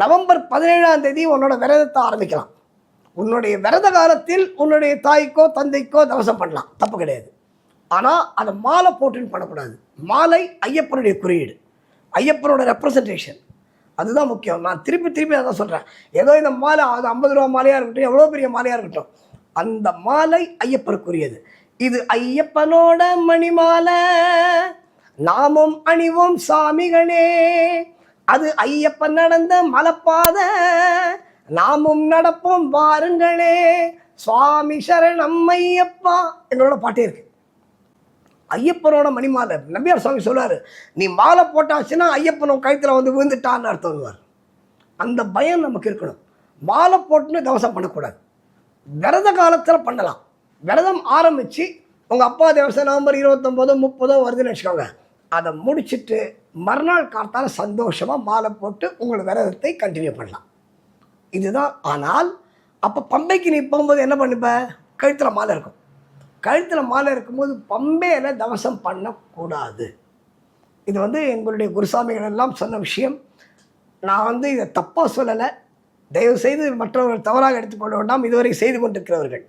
November பதினேழாம் தேதி உன்னோட விரதத்தை ஆரம்பிக்கலாம். உன்னுடைய விரத காலத்தில் உன்னுடைய தாய்க்கோ தந்தைக்கோ தவசம் பண்ணலாம். தப்பு கிடையாது. ஆனால் அதை மாலை போட்டுன்னு பண்ணக்கூடாது. மாலை ஐயப்பனுடைய குறியீடு. ஐயப்பனோட ரெப்ரசன்டேஷன் அதுதான் முக்கியம். நான் திருப்பி திருப்பி அதான் சொல்கிறேன் ஏதோ இந்த மாலை அது ஐம்பது ரூபா மாலையாக இருக்கட்டும் எவ்வளோ பெரிய மாலையாக இருக்கட்டும். அந்த மாலை ஐயப்பனுக்குரியது இது ஐயப்பனோட மணிமாலை. நாமும் அணிவோம் சாமிகளே. அது ஐயப்பன் நடந்த மலப்பாத. நாமும் நடப்போம் வாருங்களே. சுவாமி சரணம் ஐயப்பா. எங்களோட பாட்டே இருக்கு. ஐயப்பனோட மணிமாலை நம்பியார் சுவாமி சொல்லுவார் நீ மாலை போட்டாச்சுன்னா ஐயப்பனும் கழுத்தில் வந்து விழுந்துட்டான்னு அர்த்தம் அந்த பயம் நமக்கு இருக்கணும். மாலை போட்டுன்னு தவசம் பண்ணக்கூடாது. விரத காலத்தில் பண்ணலாம். விரதம் ஆரம்பித்து உங்கள் அப்பா தேவசம் நவம்பர் இருபத்தொம்போதோ முப்பதோ வருதுன்னு வச்சுக்கோங்க. அதை முடிச்சிட்டு மறுநாள் காத்தால் சந்தோஷமாக மாலை போட்டு உங்கள் விரதத்தை கண்டினியூ பண்ணலாம். இதுதான். ஆனால் அப்போ பம்பைக்கு நீ போகும்போது என்ன பண்ணுப்ப? கழுத்தில் மாலை இருக்கும். கழுத்தில் மாலை இருக்கும்போது பம்பையில் தவசம் பண்ணக்கூடாது. இது வந்து எங்களுடைய குருசாமிகள் எல்லாம் சொன்ன விஷயம். நான் வந்து இதை தப்பாக சொல்லலை. தயவு செய்து மற்றவர்கள் தவறாக எடுத்துக்கொள்ள வேண்டாம். இதுவரை செய்து கொண்டிருக்கிறவர்கள்.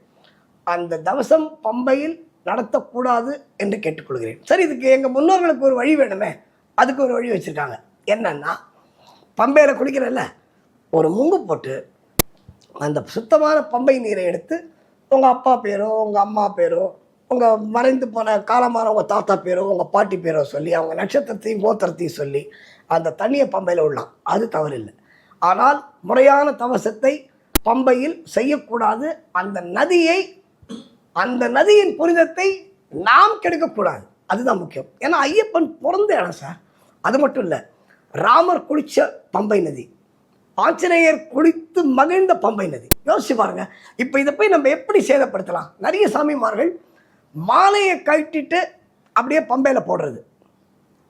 அந்த தவசம் பம்பையில் நடத்தக்கூடாது என்று கேட்டுக்கொள்கிறேன். சரி இதுக்கு எங்கள் முன்னோர்களுக்கு ஒரு வழி வேணுமே? அதுக்கு ஒரு வழி வச்சுருக்காங்க. என்னன்னா பம்பையில் குளிக்கிறல்ல ஒரு முங்கு போட்டு அந்த சுத்தமான பம்பை நீரை எடுத்து உங்கள் அப்பா பேரோ உங்கள் அம்மா பேரோ உங்கள் மறைந்து போன காலமான உங்கள் தாத்தா பேரோ உங்கள் பாட்டி பேரோ சொல்லி அவங்க நட்சத்திரத்தையும் கோத்திரத்தையும் சொல்லி அந்த தண்ணியை பம்பையில் விடலாம். அது தவறில்லை. ஆனால் முறையான தவசத்தை பம்பையில் செய்யக்கூடாது. அந்த நதியை அந்த நதியின் புனிதத்தை நாம் கெடுக்கக்கூடாது. அதுதான் முக்கியம். ஏன்னா ஐயப்பன் பிறந்த இடம் சார். அது மட்டும் இல்லை ராமர் குளிச்ச பம்பை நதி ஆஞ்சநேயர் குளித்து மகிழ்ந்த பம்பை நதி. யோசிச்சு பாருங்க. இப்போ இதை போய் நம்ம எப்படி சேதப்படுத்தலாம்? நிறைய சாமிமார்கள் மாலையை கழட்டிட்டு அப்படியே பம்பையில் போடுறது.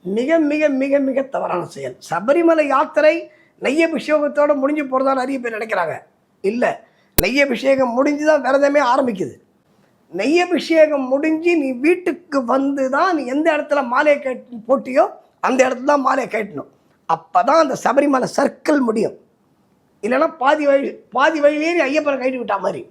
மிக மிக மிக மிக தவறான செயல். சபரிமலை யாத்திரை நெய்யபிஷேகத்தோட முடிஞ்சு போகிறதா நிறைய பேர் நினைக்கிறாங்க. இல்லை நெய்யபிஷேகம் முடிஞ்சு தான் விரதமே ஆரம்பிக்குது. நெய்யபிஷேகம் முடிஞ்சு நீ வீட்டுக்கு வந்து தான் நீ எந்த இடத்துல மாலையை கட்டி போட்டியோ அந்த இடத்துல தான் மாலையை கட்டணும் அப்போ தான் அந்த சபரிமலை சர்க்கிள் முடியும். இல்லைன்னா பாதி வழி பாதி வழியிலேயே ஐயப்பனை கட்டி விட்டா மாதிரி.